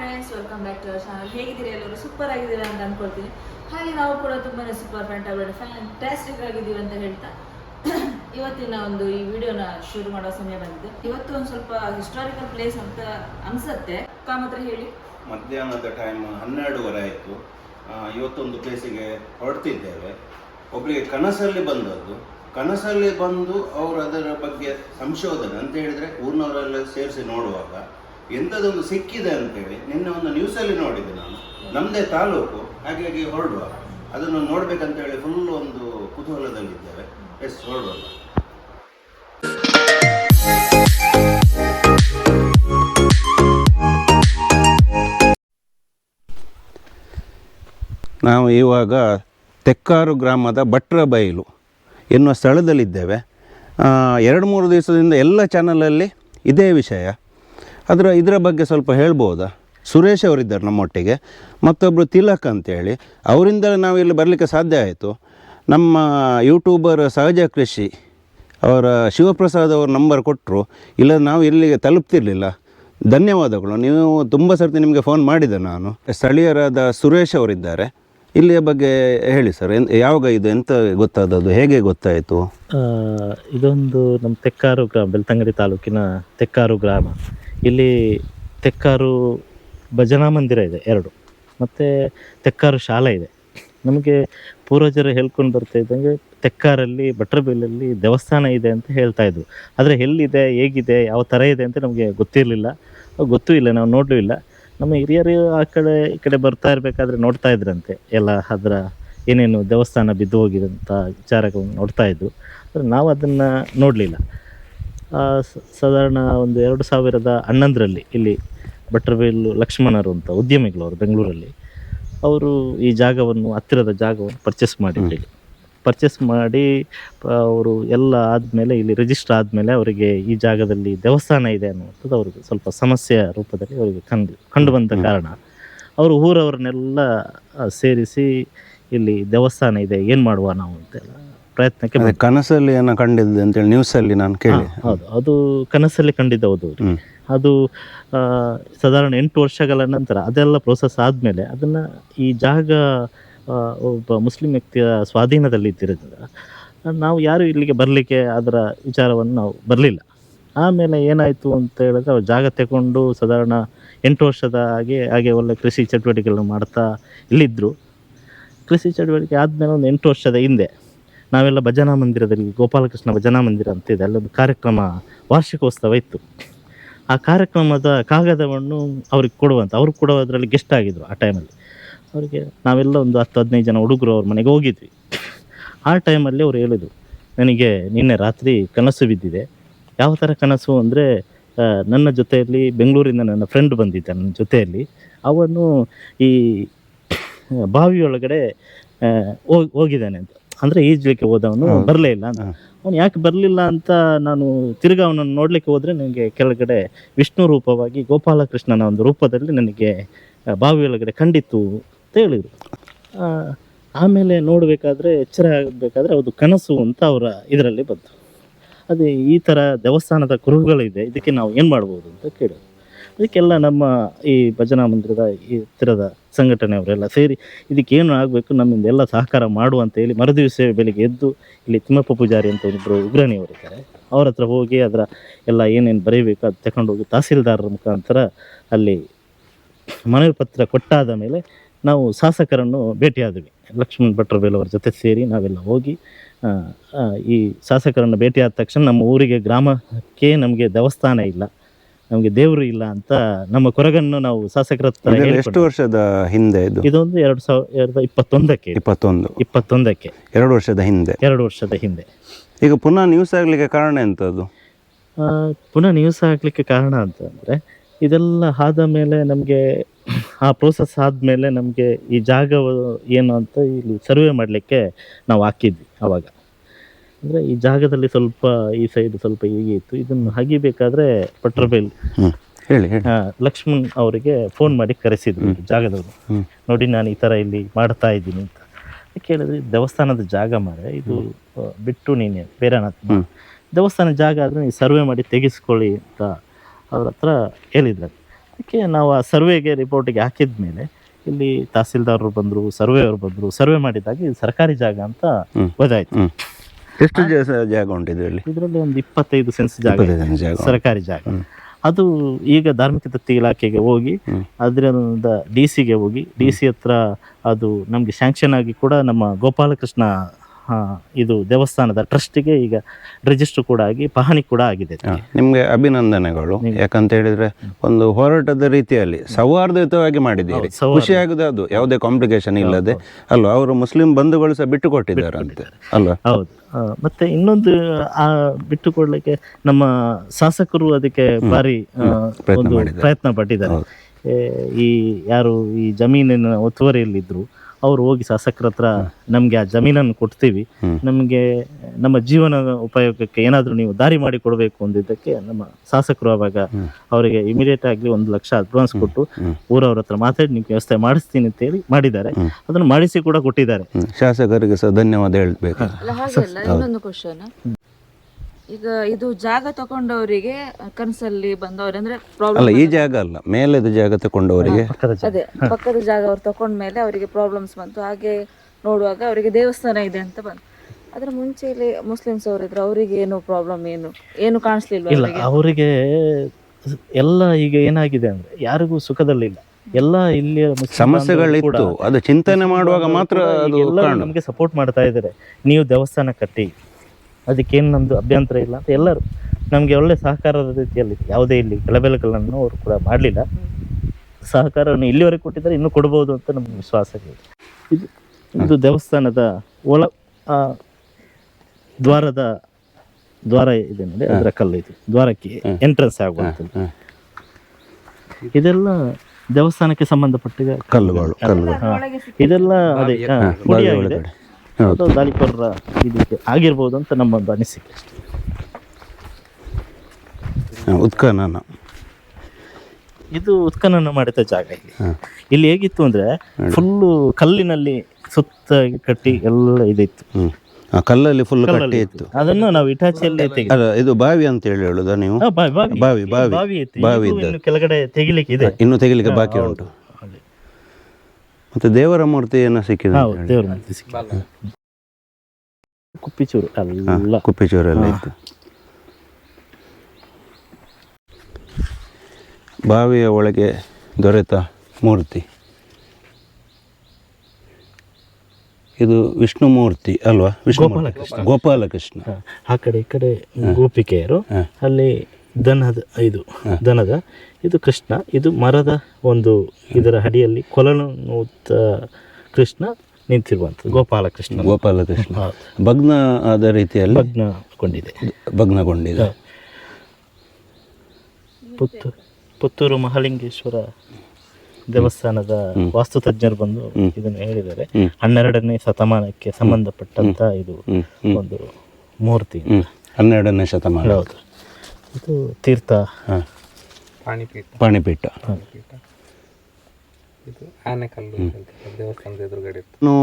Friends welcome back to channel ಹೇಗಿದ್ದೀರಾ ಎಲ್ಲರೂ? Super ಆಗಿದ್ದೀರಾ ಅಂತ ಅನ್ಕೊಳ್ತೀನಿ. ಹಾಗೆ ನಾವು ಕೂಡ ತುಂಬಾ ಸೂಪರ್ ಫ್ಯಾಂಟಾಬಿಡ್ ಫ್ಯಾಂಟಾಸ್ಟಿಕ್ ಆಗಿದ್ದೀವಿ ಅಂತ ಹೇಳ್ತಾ ಇವತ್ತಿನ ಒಂದು ಈ ವಿಡಿಯೋನ ಶುರು ಮಾಡೋ ಸಮಯ ಬಂದಿದೆ. ಇವತ್ತು ಒಂದು ಸ್ವಲ್ಪ ಹಿಸ್ಟಾರಿಕಲ್ ಪ್ಲೇಸ್ ಅಂತ ಅನ್ಸತ್ತೆ. ಕಾಮತ್ರ ಹೇಳಿ. ಮಧ್ಯಾಹ್ನದ ಟೈಮ್ ಹನ್ನೆರಡುವರೆ ಆಯಿತು. ಇವತ್ತೊಂದು ಪ್ಲೇಸಿಗೆ ಹೊರಡ್ತಿದ್ದೇವೆ. ಒಬ್ಬರಿಗೆ ಕನಸಲ್ಲಿ ಬಂದದ್ದು. ಕನಸಲ್ಲಿ ಬಂದು ಅವರು ಅದರ ಬಗ್ಗೆ ಸಂಶೋಧನೆ ಅಂತ ಹೇಳಿದರೆ ಊರಿನವರೆಲ್ಲ ಸೇರಿಸಿ ನೋಡುವಾಗ ಎಂಥದೊಂದು ಸಿಕ್ಕಿದೆ ಅಂತೇಳಿ ನಿನ್ನೆ ಒಂದು ನ್ಯೂಸಲ್ಲಿ ನೋಡಿದೆ ನಾನು. ನಮ್ಮದೇ ತಾಲೂಕು ಹಾಗಾಗಿ ಹೊರಡುವ ಅದನ್ನು ನೋಡ್ಬೇಕಂತೇಳಿ ಫುಲ್ ಒಂದು ಕುತೂಹಲದಲ್ಲಿದ್ದೇವೆ. ಎಸ್ ಹೊರಡುವ ನಾವು ಇವಾಗ ತೆಕ್ಕಾರು ಗ್ರಾಮದ ಭಟ್ರ ಬಯಲು ಎನ್ನುವ ಸ್ಥಳದಲ್ಲಿದ್ದೇವೆ. ಎರಡು ಮೂರು ದಿವಸದಿಂದ ಎಲ್ಲ ಚಾನಲಲ್ಲಿ ಇದೇ ವಿಷಯ. ಅದರ, ಇದರ ಬಗ್ಗೆ ಸ್ವಲ್ಪ ಹೇಳ್ಬೋದಾ? ಸುರೇಶ್ ಅವರಿದ್ದಾರೆ ನಮ್ಮೊಟ್ಟಿಗೆ. ಮತ್ತೊಬ್ಬರು ತಿಲಕ್ ಅಂತೇಳಿ. ಅವರಿಂದ ನಾವು ಇಲ್ಲಿ ಬರಲಿಕ್ಕೆ ಸಾಧ್ಯ ಆಯಿತು. ನಮ್ಮ ಯೂಟ್ಯೂಬರ್ ಸಹಜ ಕೃಷಿ, ಅವರ ಶಿವಪ್ರಸಾದ್ ಅವ್ರ ನಂಬರ್ ಕೊಟ್ಟರು ಇಲ್ಲ, ನಾವು ಇಲ್ಲಿಗೆ ತಲುಪ್ತಿರಲಿಲ್ಲ. ಧನ್ಯವಾದಗಳು. ನೀವು ತುಂಬ ಸರ್ತಿ ನಿಮಗೆ ಫೋನ್ ಮಾಡಿದೆ ನಾನು. ಸ್ಥಳೀಯರಾದ ಸುರೇಶ್ ಅವರಿದ್ದಾರೆ. ಇಲ್ಲಿಯ ಬಗ್ಗೆ ಹೇಳಿ ಸರ್ ಯಾವಾಗ ಇದು, ಎಂತ ಗೊತ್ತಾದದ್ದು, ಹೇಗೆ ಗೊತ್ತಾಯಿತು? ಇದೊಂದು ನಮ್ಮ ತೆಕ್ಕಾರು ಗ್ರಾಮ, ಬೆಳ್ತಂಗಡಿ ತಾಲೂಕಿನ ತೆಕ್ಕಾರು ಗ್ರಾಮ. ಇಲ್ಲಿ ತೆಕ್ಕಾರು ಭಜನಾ ಮಂದಿರ ಇದೆ, ಎರಡು. ಮತ್ತು ತೆಕ್ಕಾರು ಶಾಲೆ ಇದೆ. ನಮಗೆ ಪೂರ್ವಜರು ಹೇಳ್ಕೊಂಡು ಬರ್ತಾ ಇದ್ದಂಗೆ ತೆಕ್ಕಾರಲ್ಲಿ ಬಟ್ರಬೆಲ್ಲಲ್ಲಿ ದೇವಸ್ಥಾನ ಇದೆ ಅಂತ ಹೇಳ್ತಾ ಇದ್ರು. ಆದರೆ ಎಲ್ಲಿದೆ, ಹೇಗಿದೆ, ಯಾವ ಥರ ಇದೆ ಅಂತ ನಮಗೆ ಗೊತ್ತಿರಲಿಲ್ಲ. ಗೊತ್ತೂ ಇಲ್ಲ, ನಾವು ನೋಡಲೂ ಇಲ್ಲ. ನಮ್ಮ ಹಿರಿಯರು ಆ ಕಡೆ, ಈ ಕಡೆ ಬರ್ತಾ ಇರಬೇಕಾದ್ರೆ ನೋಡ್ತಾ ಇದ್ರಂತೆ. ಎಲ್ಲ ಅದರ ಏನೇನು ದೇವಸ್ಥಾನ ಬಿದ್ದು ಹೋಗಿದಂಥ ವಿಚಾರಗಳನ್ನು ನೋಡ್ತಾ ಇದ್ರು. ಆದರೆ ನಾವು ಅದನ್ನು ನೋಡಲಿಲ್ಲ. ಸಾಧಾರಣ ಒಂದು ಎರಡು ಸಾವಿರದ ಹನ್ನೊಂದರಲ್ಲಿ ಇಲ್ಲಿ ಭಟ್ರಬೇಲು ಲಕ್ಷ್ಮಣರು ಅಂತ ಉದ್ಯಮಿಗಳು ಅವರು ಬೆಂಗಳೂರಲ್ಲಿ ಅವರು ಈ ಜಾಗವನ್ನು ಹತ್ತಿರದ ಜಾಗವನ್ನು ಪರ್ಚೇಸ್ ಮಾಡಿದ್ರು ಇಲ್ಲಿ. ಪರ್ಚೇಸ್ ಮಾಡಿ ಅವರು ಎಲ್ಲ ಆದಮೇಲೆ ಇಲ್ಲಿ ರಿಜಿಸ್ಟರ್ ಆದಮೇಲೆ ಅವರಿಗೆ ಈ ಜಾಗದಲ್ಲಿ ದೇವಸ್ಥಾನ ಇದೆ ಅನ್ನುವಂಥದ್ದು ಅವ್ರಿಗೆ ಸ್ವಲ್ಪ ಸಮಸ್ಯೆಯ ರೂಪದಲ್ಲಿ ಅವರಿಗೆ ಕಂಡು ಕಂಡು ಬಂದ ಕಾರಣ. ಅವರು ಊರವ್ರನ್ನೆಲ್ಲ ಸೇರಿಸಿ ಇಲ್ಲಿ ದೇವಸ್ಥಾನ ಇದೆ ಏನು ಮಾಡುವ ನಾವು ಅಂತೆಲ್ಲ ಪ್ರಯತ್ನಕ್ಕೆ ಅದೇ ಕನಸಲ್ಲಿ ಏನೋ ಕಂಡಿದ್ದೆ ಅಂತೇಳಿ ನ್ಯೂಸಲ್ಲಿ ನಾನು ಕೇಳಿ. ಹೌದು. ಅದು ಕನಸಲ್ಲಿ ಕಂಡಿದ್ದ ಹೌದು ಅದು ಸಾಧಾರಣ ಎಂಟು ವರ್ಷಗಳ ನಂತರ ಅದೆಲ್ಲ ಪ್ರೋಸೆಸ್ ಆದಮೇಲೆ ಅದನ್ನು ಈ ಜಾಗ ಒಬ್ಬ ಮುಸ್ಲಿಂ ವ್ಯಕ್ತಿಯ ಸ್ವಾಧೀನದಲ್ಲಿ ಇದ್ದಿರೋದ್ರಿಂದ ನಾವು ಯಾರು ಇಲ್ಲಿಗೆ ಬರಲಿಕ್ಕೆ ಅದರ ವಿಚಾರವನ್ನು ನಾವು ಬರಲಿಲ್ಲ. ಆಮೇಲೆ ಏನಾಯಿತು ಅಂತ ಹೇಳಿದ್ರೆ ಅವ್ರು ಜಾಗ ತಗೊಂಡು ಸಾಧಾರಣ ಎಂಟು ವರ್ಷದ ಹಾಗೆ ಹಾಗೆ ಒಳ್ಳೆ ಕೃಷಿ ಚಟುವಟಿಕೆಗಳನ್ನು ಮಾಡ್ತಾ ಇಲ್ಲಿದ್ದರು ಕೃಷಿ ಚಟುವಟಿಕೆ ಆದಮೇಲೆ ಒಂದು ಎಂಟು ವರ್ಷದ ಹಿಂದೆ. ನಾವೆಲ್ಲ ಭಜನಾ ಮಂದಿರದಲ್ಲಿ ಗೋಪಾಲಕೃಷ್ಣ ಭಜನಾ ಮಂದಿರ ಅಂತ ಇದೆ. ಅಲ್ಲೊಂದು ಕಾರ್ಯಕ್ರಮ, ವಾರ್ಷಿಕೋತ್ಸವ ಇತ್ತು. ಆ ಕಾರ್ಯಕ್ರಮದ ಕಾಗದವನ್ನು ಅವ್ರಿಗೆ ಕೊಡುವಂತ, ಅವರು ಕೂಡ ಅದರಲ್ಲಿ ಗೆಸ್ಟ್ ಆಗಿದ್ರು ಆ ಟೈಮಲ್ಲಿ ಅವರಿಗೆ ನಾವೆಲ್ಲ ಒಂದು ಹತ್ತು, ಹದಿನೈದು ಜನ ಹುಡುಗರು ಅವ್ರ ಮನೆಗೆ ಹೋಗಿದ್ವಿ. ಆ ಟೈಮಲ್ಲಿ ಅವ್ರು ಹೇಳಿದರು, ನನಗೆ ನಿನ್ನೆ ರಾತ್ರಿ ಕನಸು ಬಿದ್ದಿದೆ. ಯಾವ ಥರ ಕನಸು ಅಂದರೆ ನನ್ನ ಜೊತೆಯಲ್ಲಿ ಬೆಂಗಳೂರಿಂದ ನನ್ನ ಫ್ರೆಂಡ್ ಬಂದಿದ್ದ ನನ್ನ ಜೊತೆಯಲ್ಲಿ. ಅವನು ಈ, ಬಾವಿಯೊಳಗಡೆ ಹೋಗ್- ಹೋಗಿದ್ದಾನೆ ಅಂತ. ಅಂದರೆ ಈಜಲಿಕ್ಕೆ ಹೋದವನು ಹೌದು. ಬರಲೇ ಇಲ್ಲ ಅಂತ. ಅವನು ಯಾಕೆ ಬರಲಿಲ್ಲ ಅಂತ ನಾನು ತಿರ್ಗಾ ಅವನನ್ನು ನೋಡಲಿಕ್ಕೆ ಹೋದರೆ ನನಗೆ ಕೆಳಗಡೆ ವಿಷ್ಣು ರೂಪವಾಗಿ ಗೋಪಾಲಕೃಷ್ಣನ ಒಂದು ರೂಪದಲ್ಲಿ ನನಗೆ ಬಾವಿ ಒಳಗಡೆ ಕಂಡಿತ್ತು ಅಂತ ಹೇಳಿದರು. ಆಮೇಲೆ ನೋಡಬೇಕಾದ್ರೆ ಎಚ್ಚರ ಆಗಬೇಕಾದ್ರೆ ಅದು ಕನಸು ಅಂತ ಅವರ ಇದರಲ್ಲಿ ಬಂತು. ಅದೇ ಈ ಥರ ದೇವಸ್ಥಾನದ ಕುರುಹುಗಳಿದೆ ಇದಕ್ಕೆ ನಾವು ಏನು ಮಾಡ್ಬೋದು ಅಂತ ಕೇಳಿದ್ರು. ಅದಕ್ಕೆಲ್ಲ ನಮ್ಮ ಈ ಭಜನಾ ಮಂದಿರದ ಈ ಹತ್ತಿರದ ಸಂಘಟನೆಯವರೆಲ್ಲ ಸೇರಿ ಇದಕ್ಕೇನು ಆಗಬೇಕು, ನಮ್ಮಿಂದ ಎಲ್ಲ ಸಹಕಾರ ಮಾಡು ಅಂತ ಹೇಳಿ ಮರುದಿವಸ ಬೆಳಿಗ್ಗೆ ಎದ್ದು ಇಲ್ಲಿ ತಿಮ್ಮಪ್ಪ ಪೂಜಾರಿ ಅಂತ ಒಬ್ಬರು ಉಗ್ರಣಿಯವರಿದ್ದಾರೆ ಅವ್ರ ಹತ್ರ ಹೋಗಿ ಅದರ ಎಲ್ಲ ಏನೇನು ಬರೀಬೇಕು ಅದು ತಗೊಂಡು ಹೋಗಿ ತಹಸೀಲ್ದಾರರ ಮುಖಾಂತರ ಅಲ್ಲಿ ಮನವಿ ಪತ್ರ ಕೊಟ್ಟಾದ ಮೇಲೆ ನಾವು ಶಾಸಕರನ್ನು ಭೇಟಿಯಾದ್ವಿ. ಲಕ್ಷ್ಮಣ್ ಭಟ್ರ ಬೇಲವರ ಜೊತೆ ಸೇರಿ ನಾವೆಲ್ಲ ಹೋಗಿ ಈ ಶಾಸಕರನ್ನು ಭೇಟಿಯಾದ ತಕ್ಷಣ ನಮ್ಮ ಊರಿಗೆ ಗ್ರಾಮಕ್ಕೆ ನಮಗೆ ದೇವಸ್ಥಾನ ಇಲ್ಲ. ನಮಗೆ ದೇವರು ಇಲ್ಲ ಅಂತ ನಮ್ಮ ಕೊರಗನ್ನು ನಾವು ಶಾಸಕರ ಹತ್ರ ಇದೆಲ್ಲ ಎಷ್ಟು. ವರ್ಷದ ಹಿಂದೆ ಇದು? ಇದೊಂದು ಎರಡು ಸಾವಿರದ ಇಪ್ಪತ್ತೊಂದಕ್ಕೆ. ಇಪ್ಪತ್ತೊಂದು. ಇಪ್ಪತ್ತೊಂದಕ್ಕೆ. ಎರಡು ವರ್ಷದ ಹಿಂದೆ? ಎರಡು ವರ್ಷದ ಹಿಂದೆ. ಈಗ ಪುನಃ ನ್ಯೂಸ್ ಆಗಲಿಕ್ಕೆ ಕಾರಣ ಎಂಥದ್ದು ಆ, ಪುನಃ ನ್ಯೂಸ್ ಹಾಕ್ಲಿಕ್ಕೆ ಕಾರಣ ಅಂತಂದರೆ ಇದೆಲ್ಲ ಆದ ಮೇಲೆ ನಮಗೆ ಆ ಪ್ರೋಸೆಸ್ ಆದ್ಮೇಲೆ ನಮಗೆ ಈ ಜಾಗ ಏನು ಅಂತ ಇಲ್ಲಿ ಸರ್ವೆ ಮಾಡಲಿಕ್ಕೆ ನಾವು ಹಾಕಿದ್ವಿ ಆವಾಗ ಅಂದರೆ ಈ ಜಾಗದಲ್ಲಿ ಸ್ವಲ್ಪ ಈ ಸೈಡ್ ಸ್ವಲ್ಪ ಹೀಗೆ ಇತ್ತು. ಇದನ್ನು ಹಗಿಬೇಕಾದ್ರೆ ಪಟ್ರಬೇಲ್ ಹೇಳಿ ಲಕ್ಷ್ಮಣ್ ಅವರಿಗೆ ಫೋನ್ ಮಾಡಿ ಕರೆಸಿದ್ರು ಜಾಗದವರು. ನೋಡಿ ನಾನು ಈ ಥರ ಇಲ್ಲಿ ಮಾಡ್ತಾ ಇದ್ದೀನಿ ಅಂತ. ಕೇಳಿದ್ರೆ ದೇವಸ್ಥಾನದ ಜಾಗ ಮಾರೆ. ಇದು ಬಿಟ್ಟು ನೀನೆ ಬೇರೆ. ದೇವಸ್ಥಾನ ಜಾಗ ಆದ್ರೆ ನೀವು ಸರ್ವೆ ಮಾಡಿ ತೆಗೆಸ್ಕೊಳ್ಳಿ ಅಂತ ಅವ್ರ ಹತ್ರ ಹೇಳಿದ್ರು. ಅದಕ್ಕೆ ನಾವು ಆ ಸರ್ವೆಗೆ ರಿಪೋರ್ಟಿಗೆ ಹಾಕಿದ ಮೇಲೆ ಇಲ್ಲಿ ತಹಸೀಲ್ದಾರರು ಬಂದರು ಸರ್ವೆಯವರು ಬಂದರು ಸರ್ವೆ ಮಾಡಿದಾಗ ಇದು ಸರ್ಕಾರಿ ಜಾಗ ಅಂತ. ಗೊತ್ತಾಯ್ತು. ಎಷ್ಟು ಜಾಗ ಉಂಟು ಇದರಲ್ಲಿ? ಇದರಲ್ಲಿ ಒಂದು ಇಪ್ಪತ್ತೈದು ಸೆನ್ಸ್ ಜಾಗ ಇದೆ. ಜಾಗ ಸರ್ಕಾರಿ ಜಾಗ. ಅದು ಈಗ ಧಾರ್ಮಿಕ ದತ್ತಿ ಇಲಾಖೆಗೆ ಹೋಗಿ ಅದರಿಂದ ಡಿ ಸಿಗೆ ಹೋಗಿ ಡಿ ಸಿ ಹತ್ರ ಅದು ನಮಗೆ ಸ್ಯಾಂಕ್ಷನ್ ಆಗಿ ಕೂಡ ನಮ್ಮ ಗೋಪಾಲಕೃಷ್ಣ ಇದು ದೇವಸ್ಥಾನದ ಟ್ರಸ್ಟಿಗೆ ಈಗ ರಿಜಿಸ್ಟರ್ ಕೂಡ ಆಗಿ ಪಹಣಿ ಕೂಡ ಆಗಿದೆ ನಿಮಗೆ ಅಭಿನಂದನೆಗಳು. ಯಾಕಂತ ಹೇಳಿದ್ರೆ ಒಂದು ಹೋರಾಟದ ರೀತಿಯಲ್ಲಿ ಸೌಹಾರ್ದಯುತವಾಗಿ ಮಾಡಿದ್ದೀರಿ. ಖುಷಿ ಆಗುದು ಅದು. ಯಾವುದೇ ಕಾಂಪ್ಲಿಕೇಶನ್ ಇಲ್ಲದೆ. ಅಲ್ವಾ? ಅವರು ಮುಸ್ಲಿಂ ಬಂಧುಗಳು ಸಹ ಬಿಟ್ಟು ಕೊಟ್ಟಿದ್ದಾರಂತೆ ಅಲ್ವಾ? ಹೌದು. ಮತ್ತೆ ಇನ್ನೊಂದು ಆ ಬಿಟ್ಟು ಕೊಡ್ಲಿಕ್ಕೆ ನಮ್ಮ ಶಾಸಕರು ಅದಕ್ಕೆ ಭಾರಿ ಪ್ರಯತ್ನ ಪಟ್ಟಿದ್ದಾರೆ. ಈ ಯಾರು ಈ ಜಮೀನಿನ ಒತ್ತುವರಿಯಲ್ಲಿದ್ದರು ಅವರು ಹೋಗಿ ಶಾಸಕರ ಹತ್ರ ನಮಗೆ ಆ ಜಮೀನನ್ನು ಕೊಡ್ತೀವಿ. ನಮಗೆ ನಮ್ಮ ಜೀವನ ಉಪಯೋಗಕ್ಕೆ ಏನಾದರೂ ನೀವು ದಾರಿ ಮಾಡಿ ಕೊಡಬೇಕು ಅಂದಿದ್ದಕ್ಕೆ ನಮ್ಮ ಶಾಸಕರು ಆವಾಗ ಅವರಿಗೆ ಇಮಿಡಿಯೇಟ್ ಆಗಿ ಒಂದು ಲಕ್ಷ ಅಡ್ವಾನ್ಸ್ ಕೊಟ್ಟು. ಊರವ್ರ ಹತ್ರ ಮಾತಾಡಿ ನೀವು ವ್ಯವಸ್ಥೆ ಮಾಡಿಸ್ತೀನಿ ಅಂತ ಹೇಳಿ ಮಾಡಿದ್ದಾರೆ. ಅದನ್ನು ಮಾಡಿಸಿ ಕೂಡ ಕೊಟ್ಟಿದ್ದಾರೆ. ಶಾಸಕರಿಗೆ ಸಹ ಧನ್ಯವಾದ ಹೇಳ್ಬೇಕು ಅಲ್ಲ ಹಾಗೆಲ್ಲ ಇನ್ನೊಂದು ಕ್ವಶನ್ ಈಗ ಇದು ಜಾಗ ತಕೊಂಡವರಿಗೆ ಕನಸಲ್ಲಿ ಬಂದವ್ರೆ ಅಂದ್ರೆ ಅಲ್ಲ ಪ್ರಾಬ್ಲಮ್ ಈ ಜಾಗ ಅಲ್ಲ ಮೇಲೆದ ಜಾಗ ತಕೊಂಡವರಿಗೆ ಪಕ್ಕದ ಜಾಗ. ಅದೇ ಪಕ್ಕದ ಜಾಗ ಅವ್ರು ತಕೊಂಡ್ಮೇಲೆ ಅವರಿಗೆ ಪ್ರಾಬ್ಲಮ್ಸ್ ಬಂತು. ಹಾಗೆ ನೋಡುವಾಗ ಅವರಿಗೆ ದೇವಸ್ಥಾನ ಇದೆ ಅಂತ ಬಂತು. ಅದ್ರ ಮುಂಚೆ ಇಲ್ಲಿ ಮುಸ್ಲಿಮ್ಸ್ ಅವರಿದ್ರು ಅವರಿಗೆ ಏನು ಪ್ರಾಬ್ಲಮ್ ಏನು ಏನು ಕಾಣಿಸ್ಲಿಲ್ವಾ ಇಲ್ಲ ಅವರಿಗೆ? ಅವರಿಗೆ ಎಲ್ಲ ಈಗ ಏನಾಗಿದೆ ಅಂದ್ರೆ ಯಾರಿಗೂ ಸುಖದಲ್ಲಿಲ್ಲ. ಎಲ್ಲ ಇಲ್ಲಿ ಸಮಸ್ಯೆಗಳಿತ್ತು. ಅದು ಚಿಂತನೆ ಮಾಡುವಾಗ ಮಾತ್ರ ಅದು ಕಾಣು ನಮಗೆ ಸಪೋರ್ಟ್ ಮಾಡ್ತಾ ಇದ್ದಾರೆ. ನೀವು ದೇವಸ್ಥಾನ ಕಟ್ಟಿ ಅದಕ್ಕೇನು ನಮ್ದು ಅಭ್ಯಂತರ ಇಲ್ಲ ಅಂತ ಎಲ್ಲರೂ ನಮಗೆ ಒಳ್ಳೆ ಸಹಕಾರದ ರೀತಿಯಲ್ಲಿ ಯಾವುದೇ ಇಲ್ಲಿ ಗಲಭೆಗಳನ್ನು ಅವರು ಕೂಡ ಮಾಡಲಿಲ್ಲ. ಸಹಕಾರವನ್ನು ಇಲ್ಲಿವರೆಗೆ ಕೊಟ್ಟಿದ್ದಾರೆ ಇನ್ನೂ ಕೊಡ್ಬೋದು ಅಂತ ನಮ್ಗೆ ವಿಶ್ವಾಸ ಇದೆ. ಇದು ಇದು ದೇವಸ್ಥಾನದ ಒಳ ಆ, ದ್ವಾರದ ದ್ವಾರ ಇದೆ ನೋಡಿ ಅದರ ಕಲ್ಲು ಇದು. ದ್ವಾರಕ್ಕೆ ಎಂಟ್ರೆನ್ಸ್ ಆಗುವಂಥದ್ದು. ಇದೆಲ್ಲ ದೇವಸ್ಥಾನಕ್ಕೆ ಸಂಬಂಧಪಟ್ಟ ಕಲ್ಲುಗಳು ಇದೆಲ್ಲ ಅದೇ ಹೌದು. ದಾಳಿಕೋರರ ಇದಕ್ಕೆ ಆಗಿರ್ಬೋದು ಅಂತ ನಮ್ಮ ಒಂದು ಅನಿಸಿಕೆ ಅಷ್ಟೇ. ಉತ್ಖನನ. ಇದು ಉತ್ಖನನ ಮಾಡಿದ ಜಾಗ ಇಲ್ಲಿ. ಇಲ್ಲಿ ಹೇಗಿತ್ತು ಅಂದ್ರೆ ಫುಲ್ಲು ಕಲ್ಲಿನಲ್ಲಿ ಸುತ್ತ ಕಟ್ಟಿ ಎಲ್ಲ ಇದಿತ್ತು. ಹ್ಮ್. ಆ ಕಲ್ಲಲ್ಲಿ ಫುಲ್ ಕಟ್ಟಿ ಕಲ್ಲಲ್ಲಿ ಇತ್ತು. ಅದನ್ನು ನಾವು ಇಟಾಚಿಯಲ್ಲಿ ಅಲ್ಲ ಇದು ಬಾವಿ ಅಂತ ಹೇಳಿ ಹೇಳುದಾ ನೀವು? ಬಾವಿ. ಬಾವಿ ಬಾವಿ, ಬಾವಿ. ಬಾವಿ ಬಾವಿ ಇನ್ನು ಕೆಳಗಡೆ ತೆಗಿಲಿಕ್ಕೆ ಇದೆ ಇನ್ನು ತೆಗಿಲಿಕ್ಕೆ ಬಾಕಿ ಉಂಟು. ಮತ್ತೆ ದೇವರ ಮೂರ್ತಿ ಏನೋ ಸಿಕ್ಕಿದೆ ಅಂತ ಹೌದು ಹೇಳಿ. ದೇವ್ರ ಮೂರ್ತಿ ಸಿಕ್ಕಿದೆ. ಕುಪ್ಪಿಚೂರು ಹಾ, ಅಲ್ಲ ಕುಪ್ಪಿಚೂರೆಲ್ಲ ಹಾ. ಇತ್ತು ಬಾವಿಯ ಒಳಗೆ ದೊರೆತ ಮೂರ್ತಿ ಇದು ವಿಷ್ಣು ಮೂರ್ತಿ ಅಲ್ವಾ ವಿಷ್ಣು ಮೂರ್ತಿ. ಗೋಪಾಲಕೃಷ್ಣ. ಗೋಪಾಲಕೃಷ್ಣ ಆ ಕಡೆ ಈ ಕಡೆ ಗೋಪಿಕೆಯರು ಅಲ್ಲಿ ದನದ ಇದು ದನದ ಇದು ಕೃಷ್ಣ ಇದು ಮರದ ಒಂದು ಇದರ ಅಡಿಯಲ್ಲಿ ಕೊಲನು ಕೃಷ್ಣ ನಿಂತಿರುವಂಥದ್ದು ಗೋಪಾಲಕೃಷ್ಣ ಗೋಪಾಲಕೃಷ್ಣ ಕೃಷ್ಣ. ಭಗ್ನ ಆದ ರೀತಿಯಲ್ಲಿ ಭಗ್ನಗೊಂಡಿದೆ. ಭಗ್ನಗೊಂಡಿದೆ ಪುತ್ತೂರು ಪುತ್ತೂರು ಮಹಾಲಿಂಗೇಶ್ವರ ದೇವಸ್ಥಾನದ ವಾಸ್ತುತಜ್ಞರು ಬಂದು ಇದನ್ನು ಹೇಳಿದ್ದಾರೆ. ಹನ್ನೆರಡನೇ ಶತಮಾನಕ್ಕೆ ಸಂಬಂಧಪಟ್ಟಂತ ಇದು ಒಂದು ಮೂರ್ತಿ. ಹನ್ನೆರಡನೇ ಶತಮಾನ ಹೌದು. ಇದು ತೀರ್ಥ. ಹಾಂ. ಪಾಣಿಪೀಠ. ಪಾಣಿಪೀಠ. ಇದು ಆನೆಕಲ್ಲು ದೇವಸ್ಥಾನದ ಎದುರುಗಡೆ ಇತ್ತು ಇನ್ನು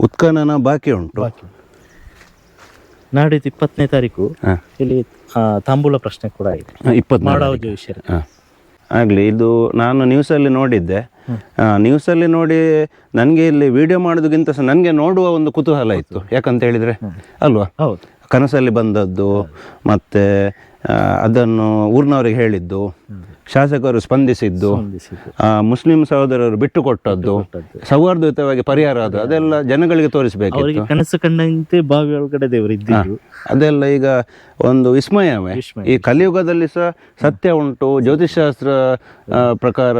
ಉತ್ಖನನ ಬಾಕಿ ಉಂಟು. ಬಾಕಿ ನಾಡಿದ್ದು ಇಪ್ಪತ್ತನೇ ತಾರೀಕು. ಹಾ. ಇಲ್ಲಿ ತಾಂಬೂಲ ಪ್ರಶ್ನೆ ಕೂಡ ಇದೆ. ಇಪ್ಪತ್ತು ಮಾಡಾವಜಿ ವಿಷಯ ಹಾಂ. ಆಗಲಿ ಇದು ನಾನು ನ್ಯೂಸಲ್ಲಿ ನೋಡಿದ್ದೆ. ನ್ಯೂಸ್ ನ್ಯೂಸಲ್ಲಿ ನೋಡಿ ನನಗೆ ಇಲ್ಲಿ ವಿಡಿಯೋ ಮಾಡೋದಕ್ಕಿಂತ ಸಹ ನನಗೆ ನೋಡುವ ಒಂದು ಕುತೂಹಲ ಇತ್ತು. ಯಾಕಂತ ಹೇಳಿದರೆ? ಅಲ್ವಾ? ಹೌದು. ಕನಸಲ್ಲಿ ಬಂದದ್ದು ಮತ್ತು ಅದನ್ನು ಊರಿನವ್ರಿಗೆ ಹೇಳಿದ್ದು. ಶಾಸಕರು ಸ್ಪಂದಿಸಿದ್ದು ಆ, ಮುಸ್ಲಿಂ ಸಹೋದರರು ಬಿಟ್ಟು ಕೊಟ್ಟದ್ದು ಸೌಹಾರ್ದಯುತವಾಗಿ ಪರಿಹಾರ ಅದು ಅದೆಲ್ಲ ಜನಗಳಿಗೆ ತೋರಿಸಬೇಕು ಅವರಿಗೆ ಕನಸು ಕಂಡಂತೆ ಬಾವಿ ಒಳಗಡೆ ದೇವರು ಇದ್ದಿದ್ರು ಅದೆಲ್ಲ ಈಗ ಒಂದು ವಿಸ್ಮಯವೇ. ವಿಸ್ಮಯ. ಈ ಕಲಿಯುಗದಲ್ಲಿ ಸಹ ಸತ್ಯ ಉಂಟು ಜ್ಯೋತಿಷಾಸ್ತ್ರ ಆ, ಪ್ರಕಾರ.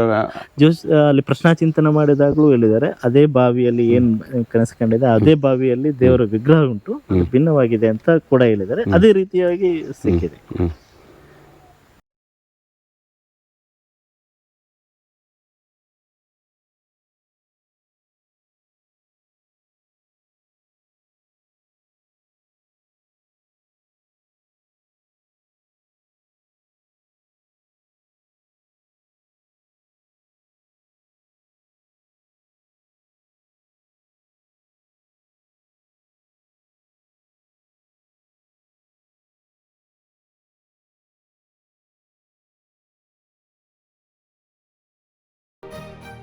ಜೋಸ್ ಅಲ್ಲಿ ಪ್ರಶ್ನಾ ಚಿಂತನೆ ಮಾಡಿದಾಗಲೂ ಹೇಳಿದ್ದಾರೆ ಅದೇ ಬಾವಿಯಲ್ಲಿ ಏನ್ ಕನಸು ಕಂಡಿದೆ ಅದೇ ಬಾವಿಯಲ್ಲಿ ದೇವರ ವಿಗ್ರಹ ಉಂಟು ಅದು ಭಿನ್ನವಾಗಿದೆ ಅಂತ ಕೂಡ ಹೇಳಿದ್ದಾರೆ. ಅದೇ ರೀತಿಯಾಗಿ ಸಿಕ್ಕಿದೆ. ಹ್ಮ್. ಧನ್ಯವಾದ